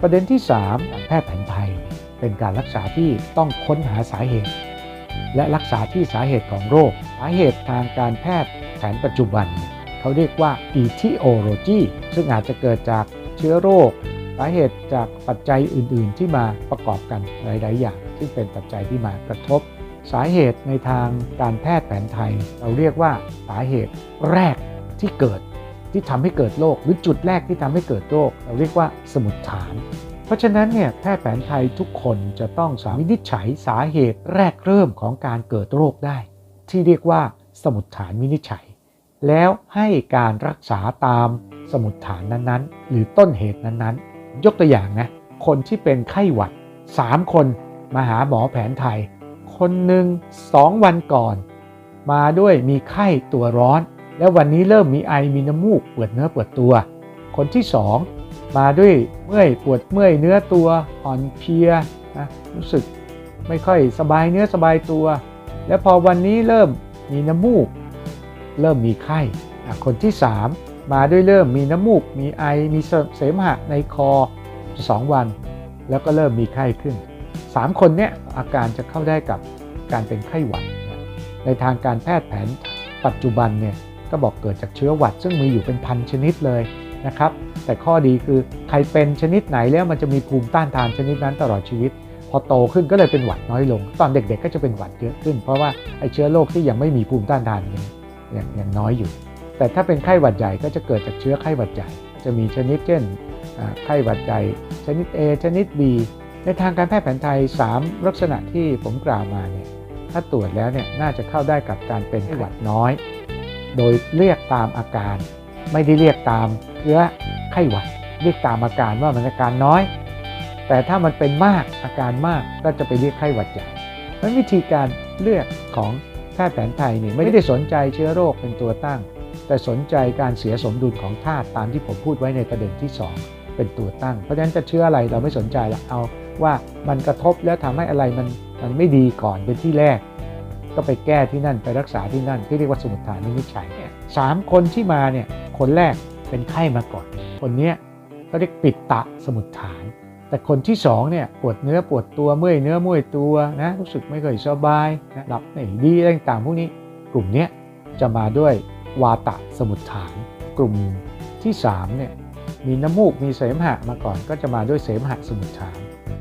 ประเด็นที่3การแพทย์แผนไทย เป็นการรักษาที่ต้องค้นหาสาเหตุ และรักษาที่สาเหตุของโรค สาเหตุทางการแพทย์แผนปัจจุบัน เขาเรียกว่า etiology ซึ่งอาจจะเกิดจากเชื้อโรค สาเหตุจากปัจจัยอื่น ๆ ที่มาประกอบกันหลาย ๆ อย่าง ซึ่งเป็นปัจจัยที่มากระทบ สาเหตุในทางการแพทย์แผนไทย เราเรียกว่าสาเหตุแรกที่เกิด ที่ทำให้เกิดโรคหรือจุดแรกที่ทำให้เกิดโรคเราเรียกว่าสมุดฐาน เพราะฉะนั้นเนี่ยแพทย์แผนไทยทุกคนจะต้องสามารถวินิจฉัยสาเหตุแรกเริ่มของการเกิดโรคได้ ที่เรียกว่าสมุดฐานวินิจฉัย แล้วให้การรักษาตามสมุดฐานนั้นๆ หรือต้นเหตุนั้นๆ ยกตัวอย่างนะคนที่เป็นไข้หวัด 3 คนมาหาหมอแผนไทย คนหนึ่งสองวันก่อน มาด้วยมีไข้ตัวร้อน แล้ววันนี้เริ่มมีไอมีน้ำมูกปวดเนื้อปวดตัว คนที่สองมาด้วยเมื่อยปวดเมื่อยเนื้อตัวอ่อนเพลียนะรู้สึกไม่ค่อยสบายเนื้อสบายตัว แล้วพอวันนี้เริ่มมีน้ำมูก เริ่มมีไข้อ่คนที่ 3 มาด้วยเริ่มมีน้ำมูก มีไอมีเสมหะในคอ 2 วัน แล้วก็เริ่มมีไข้ขึ้น 3 คนเนี้ยอาการจะเข้าได้กับการเป็นไข้หวัด ในทางการแพทย์แผนปัจจุบันเนี่ย ก็บอกเกิดจากเชื้อหวัด ซึ่งมีอยู่เป็นพันชนิดเลยนะครับ แต่ข้อดีคือใครเป็นชนิดไหนแล้วมันจะมีภูมิต้านทานชนิดนั้นตลอดชีวิต พอโตขึ้นก็เลยเป็นหวัดน้อยลง ตอนเด็กๆก็จะเป็นหวัดเยอะขึ้น เพราะว่าไอ้เชื้อโรคที่ยังไม่มีภูมิต้านทานยังยังยังน้อยอยู่ แต่ถ้าเป็นไข้หวัดใหญ่ก็จะเกิดจากเชื้อไข้หวัดใหญ่ จะมีชนิดเช่นไข้หวัดใหญ่ชนิด A ชนิด B ในทางการแพทย์แผนไทย 3 ลักษณะที่ผมกล่าวมาเนี่ยถ้าตรวจแล้วเนี่ยน่าจะเข้าได้กับการเป็นไข้หวัดน้อย โดยเรียกตามอาการ ไม่ได้เรียกตามเชื้อไข้หวัด เรียกตามอาการว่ามันอาการน้อย แต่ถ้ามันเป็นมากอาการมากก็จะไปเรียกไข้หวัดใหญ่เพราะฉะนั้นวิธีการเลือกของแพทย์แผนไทยนี่ไม่ได้สนใจเชื้อโรคเป็นตัวตั้ง แต่สนใจการเสียสมดุลของธาตุตามที่ผมพูดไว้ในประเด็นที่ 2 เป็นตัวตั้ง เพราะฉะนั้นจะเชื้ออะไรเราไม่สนใจละเอาว่ามันกระทบแล้วทำให้อะไรมันมันไม่ดีก่อนเป็นที่แรก ก็ไปแก้ที่นั่นไปรักษาที่นั่น ที่เรียกว่าสมุดฐานวินิจฉัยสามคนที่มาเนี่ยคนแรกเป็นไข้มาก่อน คนเนี้ยเขาเรียกปิดตะสมุดฐาน แต่คนที่สองเนี่ยปวดเนื้อปวดตัวเมื่อยเนื้อเมื่อยตัวนะรู้สึกไม่ค่อยสบายนะหลับไม่ดีอะไรต่างๆพวกนี้ กลุ่มเนี้ยจะมาด้วยวาตะสมุดฐาน กลุ่มที่3เนี่ยมีน้ำมูกมีเสมหะมาก่อนก็จะมาด้วยเสมหะสมุดฐาน